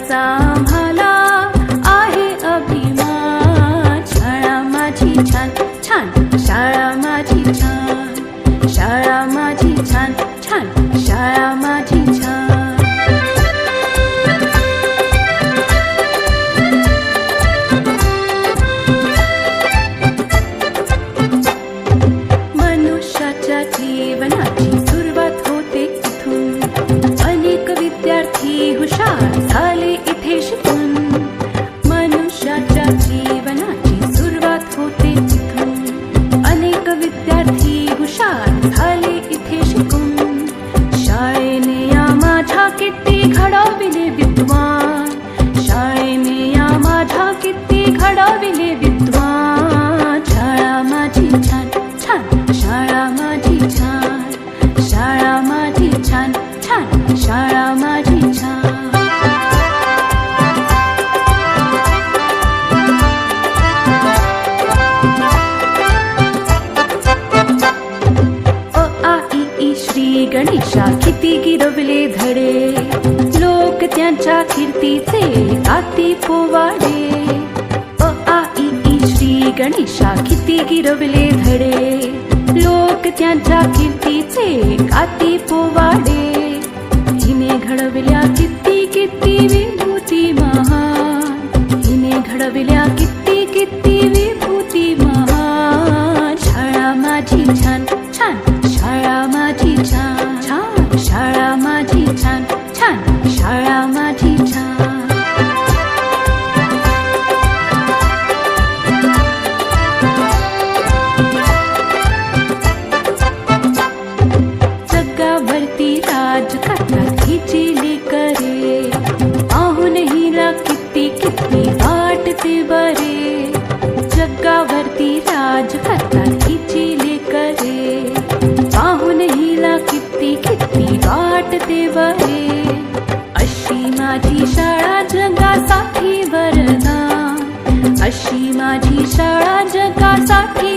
त्याचा आहे अभिमान. शाळा माझी छान छान. शाळा माझी छान. घडविले विद्वान। शाळेने या माझ्या किती विद्वान। शाळा छान छान छान, शाळा माझी छान छान छान। गणेशा, किती गिरवले धडे। त्यांच्या कीर्तीचे आती पोवाडे. अ आ इ ई श्री गणेशा किती गिरवले धडे. लोक त्यांच्या कीर्तीचे आती पोवाडे. हिने घडविल्या किती किती विभूती महा हिने घडविल्या किती किती विभूती महा शाळा माझी छान छान शाळा माझी छान छान शाळा माझी छान. मी वाटते बरे जगावरती राज करता हिची लेकरे. पाहून हिला किती किती वाटते बरे अशी माझी शाळा जगासाठी वरदा अशी माझी शाळा जगासाठी